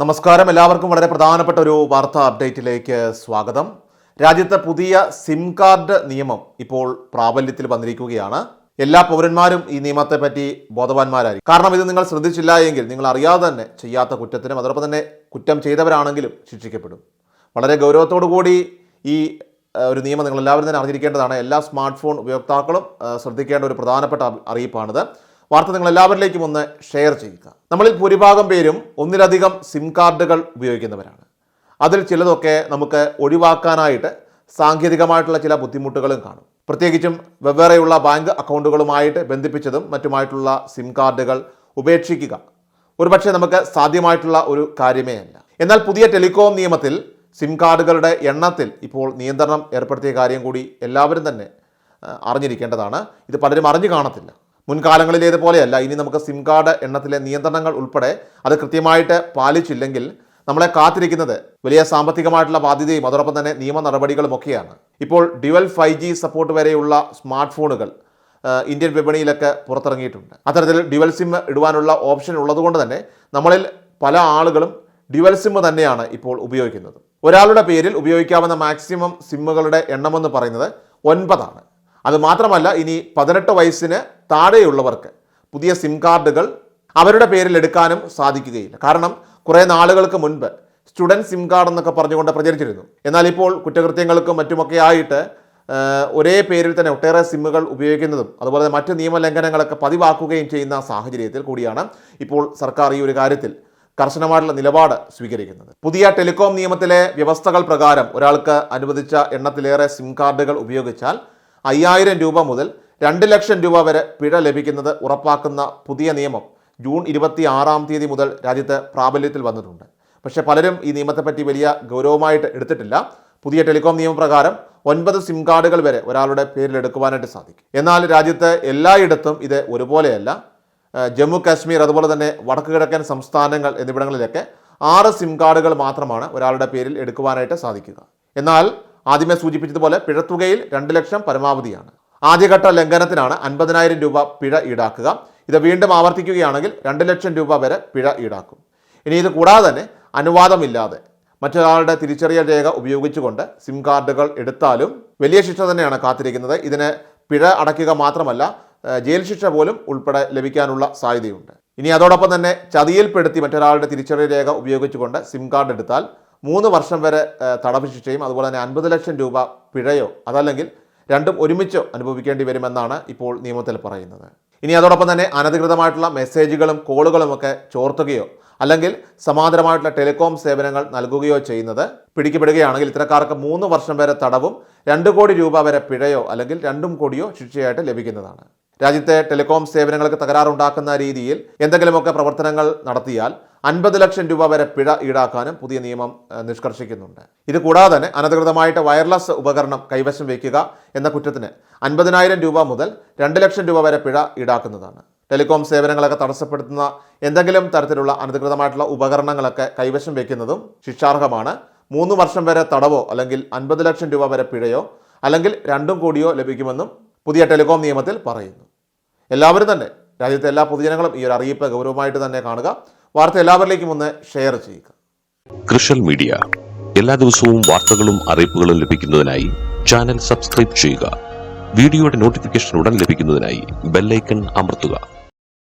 നമസ്കാരം. എല്ലാവർക്കും വളരെ പ്രധാനപ്പെട്ട ഒരു വാർത്താ അപ്ഡേറ്റിലേക്ക് സ്വാഗതം. രാജ്യത്തെ പുതിയ സിം കാർഡ് നിയമം ഇപ്പോൾ പ്രാബല്യത്തിൽ വന്നിരിക്കുകയാണ്. എല്ലാ പൗരന്മാരും ഈ നിയമത്തെ പറ്റി ബോധവാന്മാരായിരിക്കും. കാരണം ഇത് നിങ്ങൾ ശ്രദ്ധിച്ചില്ല എങ്കിൽ നിങ്ങൾ അറിയാതെ തന്നെ ചെയ്യാത്ത കുറ്റത്തിനും അതോടൊപ്പം തന്നെ കുറ്റം ചെയ്തവരാണെങ്കിലും ശിക്ഷിക്കപ്പെടും. വളരെ ഗൗരവത്തോടു കൂടി ഈ ഒരു നിയമം നിങ്ങൾ എല്ലാവരും തന്നെ അറിഞ്ഞിരിക്കേണ്ടതാണ്. എല്ലാ സ്മാർട്ട് ഫോൺ ഉപയോക്താക്കളും ശ്രദ്ധിക്കേണ്ട ഒരു പ്രധാനപ്പെട്ട അറി- അറിയിപ്പാണിത്. വാർത്ത നിങ്ങൾ എല്ലാവരിലേക്കും ഒന്ന് ഷെയർ ചെയ്യുക. നമ്മളിൽ ഭൂരിഭാഗം പേരും ഒന്നിലധികം സിം കാർഡുകൾ ഉപയോഗിക്കുന്നവരാണ്. അതിൽ ചിലതൊക്കെ നമുക്ക് ഒഴിവാക്കാനായിട്ട് സാങ്കേതികമായിട്ടുള്ള ചില ബുദ്ധിമുട്ടുകളും കാണും. പ്രത്യേകിച്ചും വെവ്വേറെയുള്ള ബാങ്ക് അക്കൗണ്ടുകളുമായിട്ട് ബന്ധിപ്പിച്ചതും മറ്റുമായിട്ടുള്ള സിം കാർഡുകൾ ഉപേക്ഷിക്കുക ഒരുപക്ഷെ നമുക്ക് സാധ്യമായിട്ടുള്ള ഒരു കാര്യമേ അല്ല. എന്നാൽ പുതിയ ടെലികോം നിയമത്തിൽ സിം കാർഡുകളുടെ എണ്ണത്തിൽ ഇപ്പോൾ നിയന്ത്രണം ഏർപ്പെടുത്തിയ കാര്യം കൂടി എല്ലാവരും തന്നെ അറിഞ്ഞിരിക്കേണ്ടതാണ്. ഇത് പലരും അറിഞ്ഞു കാണത്തില്ല. മുൻകാലങ്ങളിലേതുപോലെയല്ല. ഇനി നമുക്ക് സിം കാർഡ് എണ്ണത്തിലെ നിയന്ത്രണങ്ങൾ ഉൾപ്പെടെ അത് കൃത്യമായിട്ട് പാലിച്ചില്ലെങ്കിൽ നമ്മളെ കാത്തിരിക്കുന്നത് വലിയ സാമ്പത്തികമായിട്ടുള്ള ബാധ്യതയും അതോടൊപ്പം തന്നെ നിയമ നടപടികളും ഒക്കെയാണ്. ഇപ്പോൾ ഡ്യുവൽ ഫൈവ് ജി സപ്പോർട്ട് വരെയുള്ള സ്മാർട്ട് ഫോണുകൾ ഇന്ത്യൻ വിപണിയിലൊക്കെ പുറത്തിറങ്ങിയിട്ടുണ്ട്. അത്തരത്തിൽ ഡ്യുവൽ സിം ഇടുവാനുള്ള ഓപ്ഷൻ ഉള്ളതുകൊണ്ട് തന്നെ നമ്മളിൽ പല ആളുകളും ഡ്യുവൽ സിം തന്നെയാണ് ഇപ്പോൾ ഉപയോഗിക്കുന്നത്. ഒരാളുടെ പേരിൽ ഉപയോഗിക്കാവുന്ന മാക്സിമം സിമ്മുകളുടെ എണ്ണമെന്ന് പറയുന്നത് ഒൻപതാണ്. അത് മാത്രമല്ല ഇനി പതിനെട്ട് വയസ്സിന് താഴെയുള്ളവർക്ക് പുതിയ സിം കാർഡുകൾ അവരുടെ പേരിൽ എടുക്കാനും സാധിക്കുകയില്ല. കാരണം കുറേ നാളുകൾക്ക് മുൻപ് സ്റ്റുഡന്റ് സിം കാർഡ് എന്നൊക്കെ പറഞ്ഞുകൊണ്ട് പ്രചരിച്ചിരുന്നു. എന്നാൽ ഇപ്പോൾ കുറ്റകൃത്യങ്ങൾക്കും മറ്റുമൊക്കെ ആയിട്ട് ഒരേ പേരിൽ തന്നെ ഒട്ടേറെ സിമ്മുകൾ ഉപയോഗിക്കുന്നതും അതുപോലെ മറ്റ് നിയമലംഘനങ്ങളൊക്കെ പതിവാക്കുകയും ചെയ്യുന്ന സാഹചര്യത്തിൽ കൂടിയാണ് ഇപ്പോൾ സർക്കാർ ഈ ഒരു കാര്യത്തിൽ കർശനമായിട്ടുള്ള നിലപാട് സ്വീകരിക്കുന്നത്. പുതിയ ടെലികോം നിയമത്തിലെ വ്യവസ്ഥകൾ പ്രകാരം ഒരാൾക്ക് അനുവദിച്ച എണ്ണത്തിലേറെ സിം കാർഡുകൾ ഉപയോഗിച്ചാൽ അയ്യായിരം രൂപ മുതൽ രണ്ട് ലക്ഷം രൂപ വരെ പിഴ ലഭിക്കുന്നത് ഉറപ്പാക്കുന്ന പുതിയ നിയമം ജൂൺ ഇരുപത്തി ആറാം തീയതി മുതൽ രാജ്യത്ത് പ്രാബല്യത്തിൽ വന്നിട്ടുണ്ട്. പക്ഷേ പലരും ഈ നിയമത്തെപ്പറ്റി വലിയ ഗൗരവമായിട്ട് എടുത്തിട്ടില്ല. പുതിയ ടെലികോം നിയമപ്രകാരം ഒൻപത് സിം കാർഡുകൾ വരെ ഒരാളുടെ പേരിൽ എടുക്കുവാനായിട്ട് സാധിക്കും. എന്നാൽ രാജ്യത്ത് എല്ലായിടത്തും ഇത് ഒരുപോലെയല്ല. ജമ്മു കാശ്മീർ അതുപോലെ തന്നെ വടക്ക് കിഴക്കൻ സംസ്ഥാനങ്ങൾ എന്നിവിടങ്ങളിലൊക്കെ ആറ് സിം കാർഡുകൾ മാത്രമാണ് ഒരാളുടെ പേരിൽ എടുക്കുവാനായിട്ട് സാധിക്കുക. എന്നാൽ ആദ്യമേ സൂചിപ്പിച്ചതുപോലെ പിഴത്തുകയിൽ രണ്ട് ലക്ഷം പരമാവധിയാണ്. ആദ്യഘട്ട ലംഘനത്തിനാണ് അൻപതിനായിരം രൂപ പിഴ ഈടാക്കുക. ഇത് വീണ്ടും ആവർത്തിക്കുകയാണെങ്കിൽ രണ്ട് ലക്ഷം രൂപ വരെ പിഴ ഈടാക്കും. ഇനി ഇത് കൂടാതെ തന്നെ അനുവാദമില്ലാതെ മറ്റൊരാളുടെ തിരിച്ചറിയൽ രേഖ ഉപയോഗിച്ചുകൊണ്ട് സിം കാർഡുകൾ എടുത്താലും വലിയ ശിക്ഷ തന്നെയാണ് കാത്തിരിക്കുന്നത്. ഇതിന് പിഴ അടയ്ക്കുക മാത്രമല്ല ജയിൽ ശിക്ഷ പോലും ഉൾപ്പെടെ ലഭിക്കാനുള്ള സാധ്യതയുണ്ട്. ഇനി അതോടൊപ്പം തന്നെ ചതിയിൽപ്പെടുത്തി മറ്റൊരാളുടെ തിരിച്ചറിയൽ രേഖ ഉപയോഗിച്ചുകൊണ്ട് സിം കാർഡ് എടുത്താൽ മൂന്ന് വർഷം വരെ തടവ് ശിക്ഷയും അതുപോലെ തന്നെ അൻപത് ലക്ഷം രൂപ പിഴയോ അതല്ലെങ്കിൽ രണ്ടും ഒരുമിച്ചോ അനുഭവിക്കേണ്ടി വരുമെന്നാണ് ഇപ്പോൾ നിയമത്തിൽ പറയുന്നത്. ഇനി അതോടൊപ്പം തന്നെ അനധികൃതമായിട്ടുള്ള മെസ്സേജുകളും കോളുകളും ഒക്കെ ചോർത്തുകയോ അല്ലെങ്കിൽ സമാന്തരമായിട്ടുള്ള ടെലികോം സേവനങ്ങൾ നൽകുകയോ ചെയ്യുന്നത് പിടിക്കപ്പെടുകയാണെങ്കിൽ ഇത്തരക്കാർക്ക് മൂന്ന് വർഷം വരെ തടവും രണ്ട് കോടി രൂപ വരെ പിഴയോ അല്ലെങ്കിൽ രണ്ടും കോടിയോ ശിക്ഷയായിട്ട് ലഭിക്കുന്നതാണ്. രാജ്യത്തെ ടെലികോം സേവനങ്ങൾക്ക് തകരാറുണ്ടാക്കുന്ന രീതിയിൽ എന്തെങ്കിലുമൊക്കെ പ്രവർത്തനങ്ങൾ നടത്തിയാൽ അൻപത് ലക്ഷം രൂപ വരെ പിഴ ഈടാക്കാനും പുതിയ നിയമം നിഷ്കർഷിക്കുന്നുണ്ട്. ഇത് കൂടാതെ തന്നെ അനധികൃതമായിട്ട് വയർലെസ് ഉപകരണം കൈവശം വയ്ക്കുക എന്ന കുറ്റത്തിന് അൻപതിനായിരം രൂപ മുതൽ രണ്ട് ലക്ഷം രൂപ വരെ പിഴ ഈടാക്കുന്നതാണ്. ടെലികോം സേവനങ്ങളൊക്കെ തടസ്സപ്പെടുത്തുന്ന എന്തെങ്കിലും തരത്തിലുള്ള അനധികൃതമായിട്ടുള്ള ഉപകരണങ്ങളൊക്കെ കൈവശം വയ്ക്കുന്നതും ശിക്ഷാർഹമാണ്. മൂന്ന് വർഷം വരെ തടവോ അല്ലെങ്കിൽ അൻപത് ലക്ഷം രൂപ വരെ പിഴയോ അല്ലെങ്കിൽ രണ്ടും കൂടിയോ ലഭിക്കുമെന്നും പുതിയ ടെലികോം നിയമത്തിൽ പറയുന്നു. എല്ലാവരും തന്നെ രാജ്യത്തെ എല്ലാ പൊതുജനങ്ങളും ഈ ഒരു അറിയിപ്പ് ഗൗരവമായിട്ട് തന്നെ കാണുക. വാർത്ത എല്ലാവരിലേക്കും ഒന്ന് ഷെയർ ചെയ്യുക. കൃഷൽ മീഡിയ. എല്ലാ ദിവസവും വാർത്തകളും അറിയിപ്പുകളും ലഭിക്കുന്നതിനായി ചാനൽ സബ്സ്ക്രൈബ് ചെയ്യുക. വീഡിയോയുടെ നോട്ടിഫിക്കേഷൻ ഉടൻ ലഭിക്കുന്നതിനായി ബെല്ലൈക്കൺ അമർത്തുക.